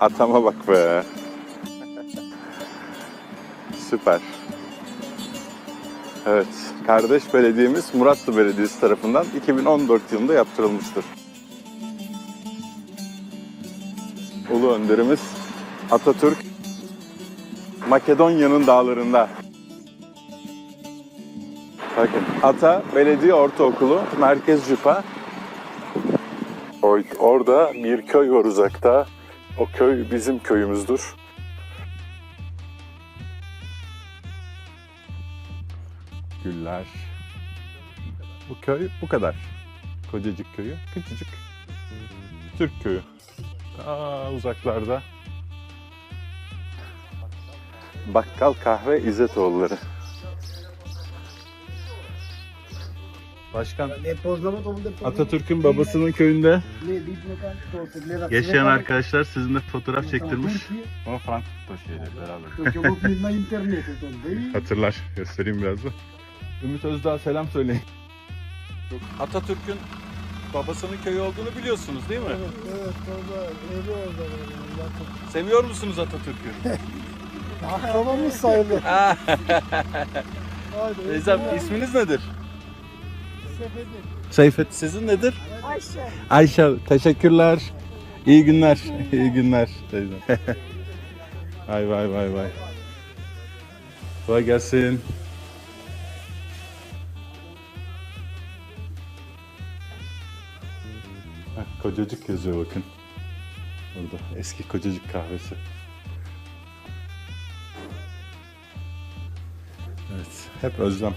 Atama bak be. Süper. Evet, kardeş belediyemiz Muratlı Belediyesi tarafından 2014 yılında yaptırılmıştır. Ulu önderimiz Atatürk Makedonya'nın dağlarında. Bakın Ata Belediye Ortaokulu Merkez Cüpa. Orada bir köy var uzakta. O köy bizim köyümüzdür. Güller. Bu köy bu kadar. Kocacık köyü, küçücük. Türk köyü. Aa uzaklarda. Bakkal kahve İzzetoğulları. Başkan Atatürk'ün babasının köyünde yaşayan arkadaşlar sizinle fotoğraf çektirmiş. O Frankfurt'ta şeyle beraber. Hatırlar. Göstereyim biraz da. Ümit Özdağ selam söyleyin. Atatürk'ün babasının köyü olduğunu biliyorsunuz değil mi? Evet, evet orada evi orada. Seviyor musunuz Atatürk'ü? Akrabamız sayılır. Teyzem isminiz nedir? Seyfet. Sizin nedir? Ayşe. Ayşe. Teşekkürler. İyi günler. İyi günler vay vay vay vay. Kolay gelsin. Heh, kocacık yazıyor bakın. Burada eski kocacık kahvesi. Evet, hep özlem.